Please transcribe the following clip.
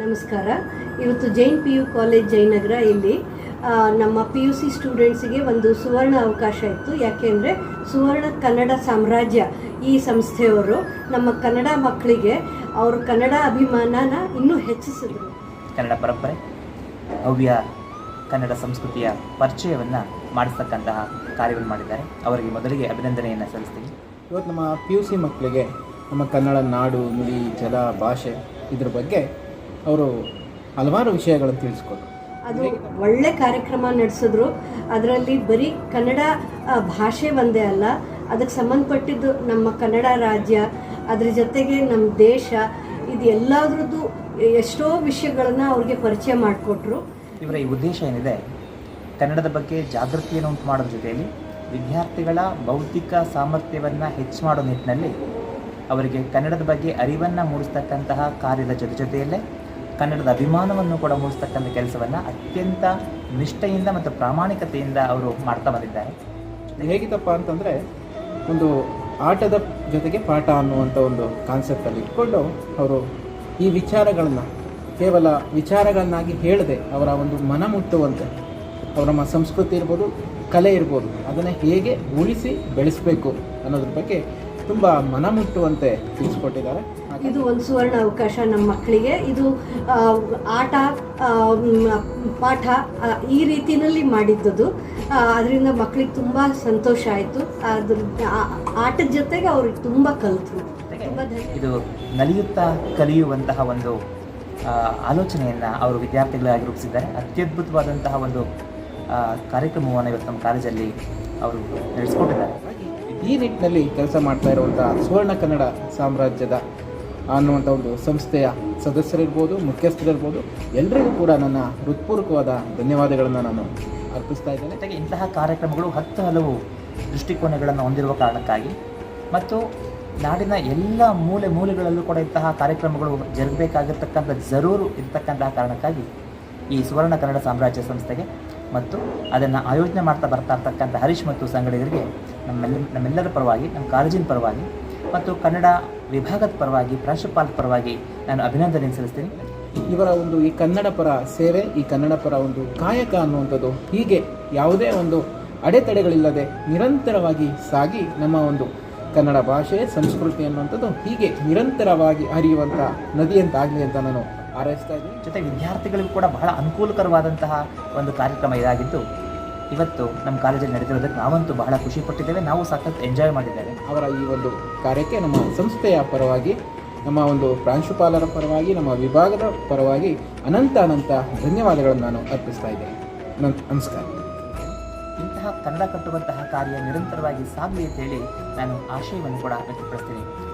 ನಮಸ್ಕಾರ. ಇವತ್ತು Jain P U college Jayanagar ಇಲ್ಲಿ ನಮ್ಮ ಪಿ ಯು ಸಿ ಸ್ಟೂಡೆಂಟ್ಸಿಗೆ ಒಂದು ಸುವರ್ಣ ಅವಕಾಶ ಇತ್ತು. ಯಾಕೆಂದರೆ ಸುವರ್ಣ ಕನ್ನಡ ಸಾಮ್ರಾಜ್ಯ ಈ ಸಂಸ್ಥೆಯವರು ನಮ್ಮ ಕನ್ನಡ ಮಕ್ಕಳಿಗೆ ಅವರು ಕನ್ನಡ ಅಭಿಮಾನನ ಇನ್ನೂ ಹೆಚ್ಚಿಸಿದರು. ಕನ್ನಡ ಪರಂಪರೆ ಭವ್ಯ ಕನ್ನಡ ಸಂಸ್ಕೃತಿಯ ಪರಿಚಯವನ್ನು ಮಾಡಿಸ್ತಕ್ಕಂತಹ ಕಾರ್ಯವನ್ನು ಮಾಡಿದ್ದಾರೆ. ಅವರಿಗೆ ಮೊದಲಿಗೆ ಅಭಿನಂದನೆಯನ್ನು ಸಲ್ಲಿಸ್ತೀನಿ. ಇವತ್ತು ನಮ್ಮ ಪಿ ಯು ಸಿ ಮಕ್ಕಳಿಗೆ ನಮ್ಮ ಕನ್ನಡ ನಾಡು ನುಡಿ ಜಲ ಭಾಷೆ ಇದ್ರ ಬಗ್ಗೆ ಅವರು ಹಲವಾರು ವಿಷಯಗಳನ್ನು ತಿಳಿಸ್ಕೊಟ್ರು. ಅದು ಒಳ್ಳೆ ಕಾರ್ಯಕ್ರಮ ನಡೆಸಿದ್ರು. ಅದರಲ್ಲಿ ಬರೀ ಕನ್ನಡ ಭಾಷೆ ಒಂದೇ ಅಲ್ಲ ಅದಕ್ಕೆ ಸಂಬಂಧಪಟ್ಟಿದ್ದು ನಮ್ಮ ಕನ್ನಡ ರಾಜ್ಯ ಅದ್ರ ಜೊತೆಗೆ ನಮ್ಮ ದೇಶ ಇದು ಎಲ್ಲದ್ರದ್ದು ಎಷ್ಟೋ ವಿಷಯಗಳನ್ನು ಅವ್ರಿಗೆ ಪರಿಚಯ ಮಾಡಿಕೊಟ್ರು. ಇವರ ಈ ಉದ್ದೇಶ ಏನಿದೆ? ಕನ್ನಡದ ಬಗ್ಗೆ ಜಾಗೃತಿಯನ್ನು ಉಂಟು ಮಾಡೋದ್ರ ಜೊತೆಯಲ್ಲಿ ವಿದ್ಯಾರ್ಥಿಗಳ ಭೌತಿಕ ಸಾಮರ್ಥ್ಯವನ್ನು ಹೆಚ್ಚು ಮಾಡೋ ನಿಟ್ಟಿನಲ್ಲಿ ಅವರಿಗೆ ಕನ್ನಡದ ಬಗ್ಗೆ ಅರಿವನ್ನು ಮೂಡಿಸ್ತಕ್ಕಂತಹ ಕಾರ್ಯದ ಜೊತೆ ಜೊತೆಯಲ್ಲೇ ಕನ್ನಡದ ಅಭಿಮಾನವನ್ನು ಕೂಡ ಮೂಡಿಸ್ತಕ್ಕಂಥ ಕೆಲಸವನ್ನು ಅತ್ಯಂತ ನಿಷ್ಠೆಯಿಂದ ಮತ್ತು ಪ್ರಾಮಾಣಿಕತೆಯಿಂದ ಅವರು ಮಾಡ್ತಾ ಬಂದಿದ್ದಾರೆ. ಹೇಗಿತ್ತಪ್ಪ ಅಂತಂದರೆ, ಒಂದು ಆಟದ ಜೊತೆಗೆ ಪಾಠ ಅನ್ನುವಂಥ ಒಂದು ಕಾನ್ಸೆಪ್ಟಲ್ಲಿ ಇಟ್ಕೊಂಡು ಅವರು ಈ ವಿಚಾರಗಳನ್ನು, ಕೇವಲ ವಿಚಾರಗಳನ್ನಾಗಿ ಹೇಳದೆ ಅವರ ಒಂದು ಮನ ಮುಟ್ಟುವಂತೆ, ಅವರ ಸಂಸ್ಕೃತಿ ಇರ್ಬೋದು, ಕಲೆ ಇರ್ಬೋದು, ಅದನ್ನು ಹೇಗೆ ಉಳಿಸಿ ಬೆಳೆಸಬೇಕು ಅನ್ನೋದ್ರ ಬಗ್ಗೆ ತುಂಬ ಮನ ಮುಟ್ಟುವಂತೆ ತಿಳಿಸ್ಕೊಟ್ಟಿದ್ದಾರೆ. ಇದು ಒಂದು ಸುವರ್ಣ ಅವಕಾಶ ನಮ್ಮ ಮಕ್ಕಳಿಗೆ. ಇದು ಆಟ ಪಾಠ ಈ ರೀತಿಯಲ್ಲಿ ಮಾಡಿದ್ದದು. ಅದರಿಂದ ಮಕ್ಕಳಿಗೆ ತುಂಬ ಸಂತೋಷ ಆಯಿತು. ಅದ್ರ ಆಟದ ಜೊತೆಗೆ ಅವ್ರಿಗೆ ತುಂಬ ಕಲಿತರು ತುಂಬ ಧನ್ಯ ಇದು ನಲಿಯುತ್ತಾ ಕಲಿಯುವಂತಹ ಒಂದು ಆಲೋಚನೆಯನ್ನು ಅವರು ವಿದ್ಯಾರ್ಥಿಗಳಾಗಿ ರೂಪಿಸಿದ್ದಾರೆ. ಅತ್ಯದ್ಭುತವಾದಂತಹ ಒಂದು ಕಾರ್ಯಕ್ರಮವನ್ನು ಇವತ್ತು ನಮ್ಮ ಕಾಲೇಜಲ್ಲಿ ಅವರು ನಡೆಸಿಕೊಟ್ಟಿದ್ದಾರೆ. ಈ ನಿಟ್ಟಿನಲ್ಲಿ ಕೆಲಸ ಮಾಡ್ತಾ ಇರುವಂತಹ ಸುವರ್ಣ ಕನ್ನಡ ಸಾಮ್ರಾಜ್ಯದ ಅನ್ನುವಂಥ ಒಂದು ಸಂಸ್ಥೆಯ ಸದಸ್ಯರಿರ್ಬೋದು, ಮುಖ್ಯಸ್ಥರಿರ್ಬೋದು ಎಲ್ಲರಿಗೂ ಕೂಡ ನನ್ನ ಹೃತ್ಪೂರ್ವಕವಾದ ಧನ್ಯವಾದಗಳನ್ನು ನಾನು ಅರ್ಪಿಸ್ತಾ ಇದ್ದೇನೆ. ಜೊತೆಗೆ ಇಂತಹ ಕಾರ್ಯಕ್ರಮಗಳು ಹತ್ತು ಹಲವು ದೃಷ್ಟಿಕೋನಗಳನ್ನು ಹೊಂದಿರುವ ಕಾರಣಕ್ಕಾಗಿ ಮತ್ತು ನಾಡಿನ ಎಲ್ಲ ಮೂಲೆ ಮೂಲೆಗಳಲ್ಲೂ ಕೂಡ ಇಂತಹ ಕಾರ್ಯಕ್ರಮಗಳು ಜರುಗಬೇಕಾಗಿರ್ತಕ್ಕಂಥ ಜರೂರು ಇರ್ತಕ್ಕಂತಹ ಕಾರಣಕ್ಕಾಗಿ ಈ ಸುವರ್ಣ ಕನ್ನಡ ಸಾಮ್ರಾಜ್ಯ ಸಂಸ್ಥೆಗೆ ಮತ್ತು ಅದನ್ನು ಆಯೋಜನೆ ಮಾಡ್ತಾ ಬರ್ತಾ ಇರ್ತಕ್ಕಂಥ ಹರೀಶ್ ಮತ್ತು ಸಂಗಡಿಗರಿಗೆ ನಮ್ಮೆಲ್ಲ ನಮ್ಮೆಲ್ಲರ ಪರವಾಗಿ ನಮ್ಮ ಕಾಲೇಜಿನ ಪರವಾಗಿ ಮತ್ತು ಕನ್ನಡ ವಿಭಾಗದ ಪರವಾಗಿ ಪ್ರಾಂಶುಪಾಲ ಪರವಾಗಿ ನಾನು ಅಭಿನಂದನೆ ಸಲ್ಲಿಸ್ತೀನಿ. ಇವರ ಒಂದು ಈ ಕನ್ನಡ ಪರ ಸೇವೆ ಈ ಕನ್ನಡ ಪರ ಒಂದು ಕಾಯಕ ಅನ್ನುವಂಥದ್ದು ಹೀಗೆ ಯಾವುದೇ ಒಂದು ಅಡೆತಡೆಗಳಿಲ್ಲದೆ ನಿರಂತರವಾಗಿ ಸಾಗಿ ನಮ್ಮ ಒಂದು ಕನ್ನಡ ಭಾಷೆ ಸಂಸ್ಕೃತಿ ಅನ್ನುವಂಥದ್ದು ಹೀಗೆ ನಿರಂತರವಾಗಿ ಹರಿಯುವಂಥ ನದಿಯಂತಾಗಲಿ ಅಂತ ನಾನು ಹಾರೈಸ್ತಾ ಇದ್ದೀನಿ. ಜೊತೆ ವಿದ್ಯಾರ್ಥಿಗಳಿಗೂ ಕೂಡ ಬಹಳ ಅನುಕೂಲಕರವಾದಂತಹ ಒಂದು ಕಾರ್ಯಕ್ರಮ ಇದಾಗಿದ್ದು ಇವತ್ತು ನಮ್ಮ ಕಾಲೇಜಲ್ಲಿ ನಡೆದಿರೋದಕ್ಕೆ ನಾವಂತೂ ಬಹಳ ಖುಷಿ ಪಟ್ಟಿದ್ದೇವೆ. ನಾವು ಸಾಕಷ್ಟು ಎಂಜಾಯ್ ಮಾಡಿದ್ದೇವೆ. ಅವರ ಈ ಒಂದು ಕಾರ್ಯಕ್ಕೆ ನಮ್ಮ ಸಂಸ್ಥೆಯ ಪರವಾಗಿ ನಮ್ಮ ಒಂದು ಪ್ರಾಂಶುಪಾಲರ ಪರವಾಗಿ ನಮ್ಮ ವಿಭಾಗದ ಪರವಾಗಿ ಅನಂತ ಅನಂತ ಧನ್ಯವಾದಗಳನ್ನು ನಾನು ಅರ್ಪಿಸ್ತಾ ಇದ್ದೇನೆ. ನನ್- ನಮಸ್ಕಾರ. ಇಂತಹ ಕನ್ನಡ ಕಟ್ಟುವಂತಹ ಕಾರ್ಯ ನಿರಂತರವಾಗಿ ಸಾಗಲಿ ಅಂತೇಳಿ ನಾನು ಆಶಯವನ್ನು ಕೂಡ ವ್ಯಕ್ತಪಡಿಸ್ತೀನಿ.